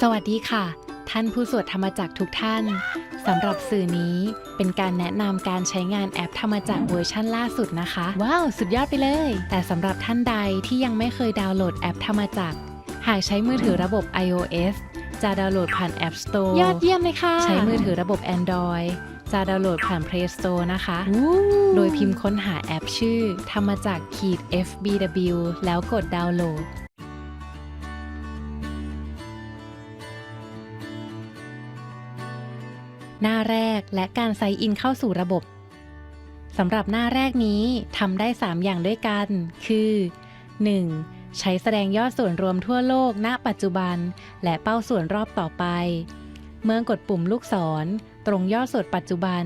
สวัสดีค่ะ ท่านผู้สวดธรรมจักรทุกท่านสำหรับสื่อนี้เป็นการแนะนำการใช้งานแอปธรรมจักรเวอร์ชั่นล่าสุดนะคะ ว้าว สุดยอดไปเลย แต่สำหรับท่านใดที่ยังไม่เคยดาวน์โหลดแอปธรรมจักรหากใช้มือถือระบบ iOS จะดาวน์โหลดผ่าน App Store ยอดเยี่ยมเลยค่ะ ใช้มือถือระบบ Android จะดาวน์โหลดผ่าน Play Store นะคะอู้โดยพิมพ์ค้นหาแอปชื่อ ธรรมจักรขีด FBW แล้วกดดาวน์โหลด หน้าแรกและการไซน์อินเข้าสู่ระบบสำหรับหน้าแรกนี้ทำได้ 3 อย่างด้วยกัน คือ 1. ใช้แสดงยอดส่วนรวมทั่วโลกณ ปัจจุบัน และเป้าส่วนรอบต่อไป เมื่อกดปุ่มลูกศร ตรงยอดส่วดปัจจุบัน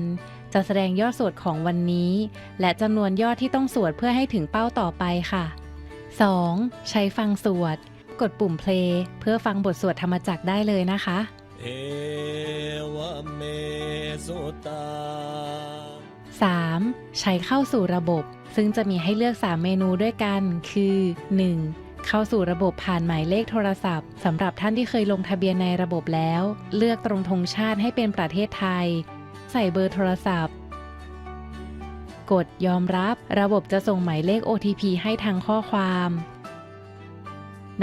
จะแสดงยอดส่วดของวันนี้ และจำนวนยอดที่ต้องสวดเพื่อให้ถึงเป้าต่อไปค่ะ 2. ใช้ฟังสวด กดปุ่ม play เพื่อฟังบทสวดธรรมจักรได้เลยนะคะ เอ 3. ใช้เข้าสู่ระบบ ซึ่งจะมีให้เลือก 3 เมนูด้วยกัน คือ 1. เข้าสู่ระบบผ่านหมายเลขโทรศัพท์สำหรับท่านที่เคยลงทะเบียนในระบบแล้ว เลือกตรงธงชาติให้เป็นประเทศไทย ใส่เบอร์โทรศัพท์ กดยอมรับ ระบบจะส่งหมายเลข OTP ให้ทางข้อความ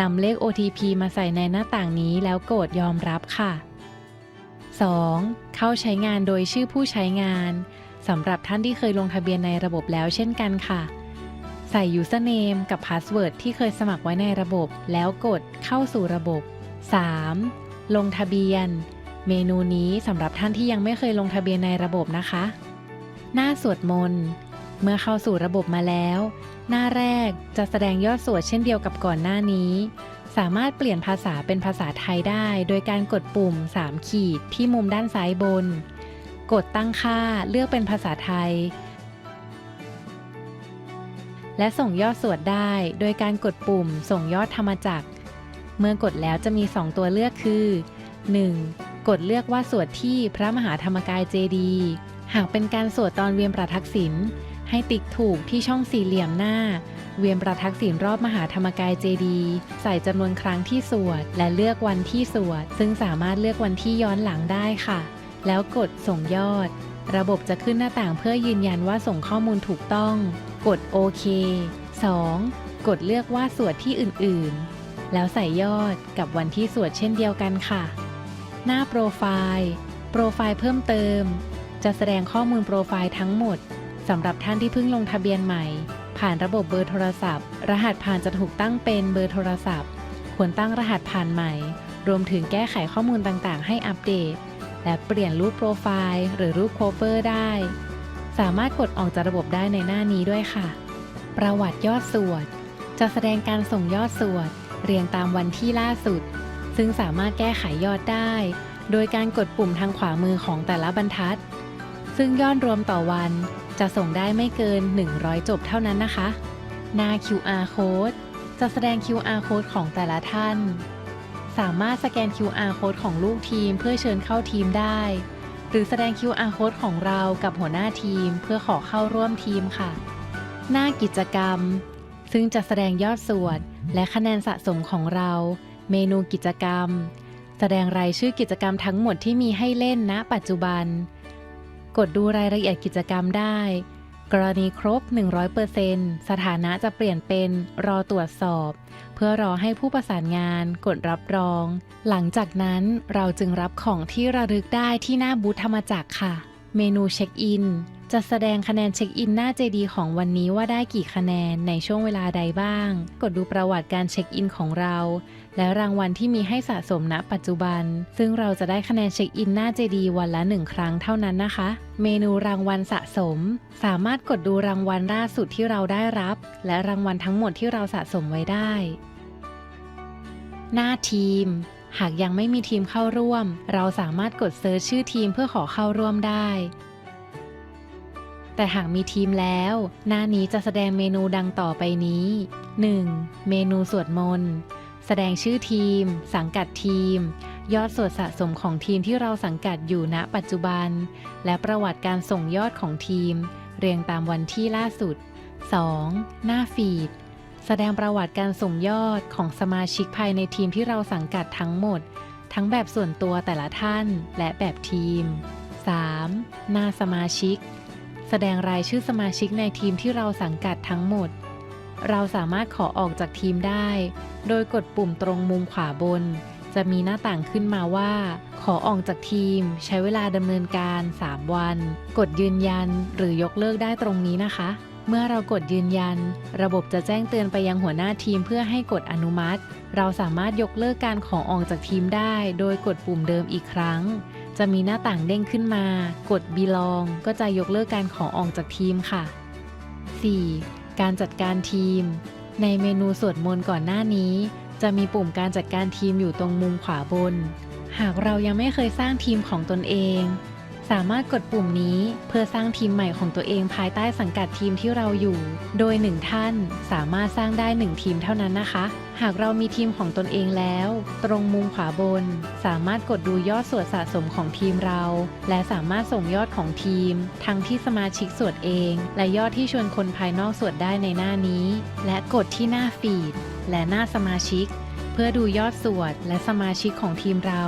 นำเลข OTP มาใส่ในหน้าต่างนี้แล้วกดยอมรับค่ะ 2. เข้าใช้งานโดยชื่อผู้ใช้งานสำหรับท่านที่เคยลงทะเบียนในระบบแล้วเช่นกันค่ะ ใส่ username กับ password ที่เคยสมัครไว้ในระบบ แล้วกดเข้าสู่ระบบ 3. ลงทะเบียน เมนูนี้สำหรับท่านที่ยังไม่เคยลงทะเบียนในระบบนะคะ หน้าสวดมนต์เมื่อเข้าสู่ระบบมาแล้ว หน้าแรกจะแสดงยอดสวดเช่นเดียวกับก่อนหน้านี้ สามารถเปลี่ยนภาษาเป็นภาษาไทยได้ โดยการกดปุ่ม 3 ขีดที่มุมด้านซ้ายบน กดตั้งค่าเลือกเป็นภาษาไทย และส่งยอดสวดได้ โดยการกดปุ่ม ส่งยอดธรรมจักร เมื่อกดแล้วจะมี 2 ตัวเลือกคือ 1. กดเลือกว่าสวดที่พระมหาธรรมกายเจดีย์หากเป็นการสวดตอนเวียนประทักษิณให้ติ๊กถูกที่ช่องสี่เหลี่ยมหน้า เวียนประทักษิณรอบมหาธรรมกายเจดีย์ใส่จำนวนครั้งที่สวด และเลือกวันที่สวด ซึ่งสามารถเลือกวันที่ย้อนหลังได้ค่ะ แล้วกดส่งยอด ระบบจะขึ้นหน้าต่างเพื่อยืนยันว่าส่งข้อมูลถูกต้อง กดโอเค 2. กดเลือกว่าสวดที่อื่นๆ แล้วใส่ยอดกับวันที่สวดเช่นเดียวกันค่ะ หน้าโปรไฟล์ โปรไฟล์เพิ่มเติม จะแสดงข้อมูลโปรไฟล์ทั้งหมดสำหรับท่านที่เพิ่งลงทะเบียนใหม่ ผ่านระบบเบอร์โทรศัพท์ รหัสผ่านจะถูกตั้งเป็นเบอร์โทรศัพท์ ควรตั้งรหัสผ่านใหม่ รวมถึงแก้ไขข้อมูลต่างๆ ให้อัปเดต และเปลี่ยนรูปโปรไฟล์หรือรูปโคเวอร์ได้ สามารถกดออกจากระบบได้ในหน้านี้ด้วยค่ะ ประวัติยอดสวด จะแสดงการส่งยอดสวด เรียงตามวันที่ล่าสุด ซึ่งสามารถแก้ไขยอดได้ โดยการกดปุ่มทางขวามือของแต่ละบรรทัด ซึ่งยอดรวมต่อวัน จะส่งได้ไม่เกิน 100 จบเท่านั้นนะคะ หน้า QR code จะแสดง QR code ของแต่ละท่าน สามารถสแกน QR code ของลูกทีมเพื่อเชิญเข้าทีมได้ หรือแสดง QR code ของเรากับหัวหน้าทีมเพื่อขอเข้าร่วมทีมค่ะ หน้ากิจกรรม ซึ่งจะแสดงยอดส่วดและคะแนนสะสมของเรา เมนูกิจกรรม แสดงรายชื่อกิจกรรมทั้งหมดที่มีให้เล่นณ ปัจจุบัน กดดูรายละเอียดกิจกรรมได้ กรณีครบ 100%สถานะจะเปลี่ยนเป็นรอตรวจสอบ เพื่อรอให้ผู้ประสานงานกดรับรอง หลังจากนั้นเราจึงรับของที่ระลึกได้ที่หน้าบูธธรรมจักรค่ะ เมนูเช็คอิน จะแสดงคะแนนเช็คอินหน้าเจดีของวันนี้ว่าได้กี่คะแนนในช่วงเวลาใดบ้าง กดดูประวัติการเช็คอินของเรา และรางวัลที่มีให้สะสมณปัจจุบัน ซึ่งเราจะได้คะแนนเช็คอินหน้าเจดีวันละ 1 ครั้งเท่านั้นนะคะ เมนูรางวัลสะสม สามารถกดดูรางวัลล่าสุดที่เราได้รับ และรางวัลทั้งหมดที่เราสะสมไว้ได้ หน้าทีมหากยังไม่มีทีมเข้าร่วม เราสามารถกดเซิร์ชชื่อทีมเพื่อขอเข้าร่วมได้ แต่หากมีทีมแล้ว หน้านี้จะแสดงเมนูดังต่อไปนี้ 1. เมนูสวดมนต์แสดงชื่อทีม สังกัดทีม ยอดสวดสะสมของทีมที่เราสังกัดอยู่ณปัจจุบัน และประวัติการส่งยอดของทีม เรียงตามวันที่ล่าสุด 2. หน้าฟีด แสดงประวัติการสุ่มยอดของสมาชิกภายในทีมที่เราสังกัดทั้งหมด ทั้งแบบส่วนตัวแต่ละท่านและแบบทีม 3. หน้าสมาชิก แสดงรายชื่อสมาชิกในทีมที่เราสังกัดทั้งหมด เราสามารถขอออกจากทีมได้ โดยกดปุ่มตรงมุมขวาบน จะมีหน้าต่างขึ้นมาว่า ขอออกจากทีม ใช้เวลาดำเนินการ 3 วัน กดยืนยันหรือยกเลิกได้ตรงนี้นะคะ เมื่อเรากดยืนยัน ระบบจะแจ้งเตือนไปยังหัวหน้าทีมเพื่อให้กดอนุมัติ เราสามารถยกเลิกการขอออกจากทีมได้ โดยกดปุ่มเดิมอีกครั้ง จะมีหน้าต่างเด้งขึ้นมา กด belong ก็จะยกเลิกการขอออกจากทีมค่ะ 4. การจัดการทีม ในเมนูสวดมนต์ก่อนหน้านี้ จะมีปุ่มการจัดการทีมอยู่ตรงมุมขวาบน หากเรายังไม่เคยสร้างทีมของตนเอง สามารถกดปุ่มนี้เพื่อสร้างทีมใหม่ของตัวเองภายใต้สังกัดทีมที่เราอยู่ โดยหนึ่งท่านสามารถสร้างได้หนึ่งทีมเท่านั้นนะคะ หากเรามีทีมของตนเองแล้ว ตรงมุมขวาบน สามารถกดดูยอดสวดสะสมของทีมเรา และสามารถส่งยอดของทีม ทั้งที่สมาชิกสวดเอง และยอดที่ชวนคนภายนอกสวดได้ในหน้านี้ และกดที่หน้าฟีดและหน้าสมาชิก เพื่อดูยอดสวดและสมาชิกของทีมเรา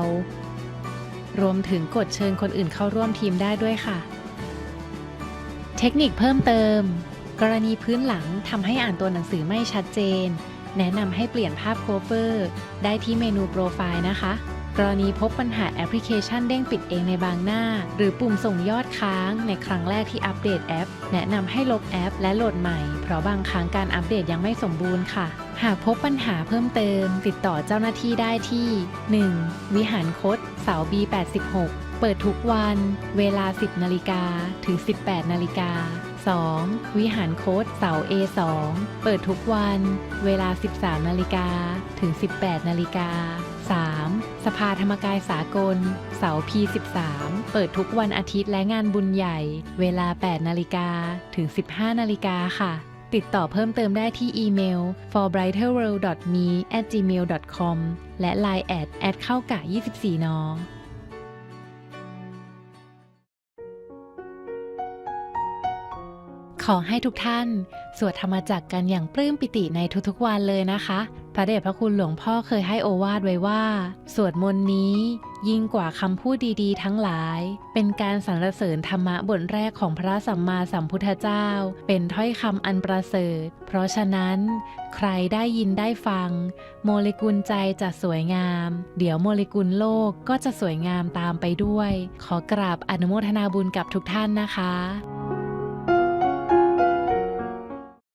รวมถึงกดเชิญคนอื่นเข้าร่วมทีมได้ด้วยค่ะ เทคนิคเพิ่มเติม กรณีพื้นหลังทำให้อ่านตัวหนังสือไม่ชัดเจน แนะนำให้เปลี่ยนภาพโคเวอร์ ได้ที่เมนูโปรไฟล์นะคะ กรณีพบปัญหาแอปพลิเคชันเด้งปิดเองในบางหน้า หรือปุ่มส่งยอดค้างในครั้งแรกที่อัปเดตแอป แนะนำให้ลบแอปและโหลดใหม่ เพราะบางครั้งการอัปเดตยังไม่สมบูรณ์ค่ะ หากพบปัญหาเพิ่มเติม ติดต่อเจ้าหน้าที่ได้ที่ 1. วิหารคดเสา B86 เปิดทุกวัน เวลา 10นาฬิกาถึง 18นาฬิกา 2. วิหารโค้ดเสา A2 เปิดทุกวัน เวลา 13นาฬิกาถึง 18นาฬิกา สภาธรรมกายสากล เสา P13 เปิดทุกวันอาทิตย์และงานบุญใหญ่ เวลา 8 นาฬิกาถึง 15 นาฬิกาค่ะ ติดต่อเพิ่มเติมได้ที่อีเมล forbrighterworld.me@gmail.com และ line แอดแอดเข้ากะ 24 นอขอให้ทุกท่าน สวดธรรมจักกันอย่างปลื้มปิติในทุกๆวันเลยนะคะ พระเดชพระคุณหลวงพ่อเคยให้โอวาทไว้ว่า สวดมนต์นี้ยิ่งกว่าคำพูดดีๆ ทั้งหลาย เป็นการสรรเสริญธรรมะบทแรกของพระสัมมาสัมพุทธเจ้า เป็นถ้อยคำอันประเสริฐ เพราะฉะนั้น ใครได้ยินได้ฟัง โมเลกุลใจจะสวยงาม เดี๋ยวโมเลกุลโลกก็จะสวยงามตามไปด้วย ขอกราบอนุโมทนาบุญกับทุกท่านนะคะ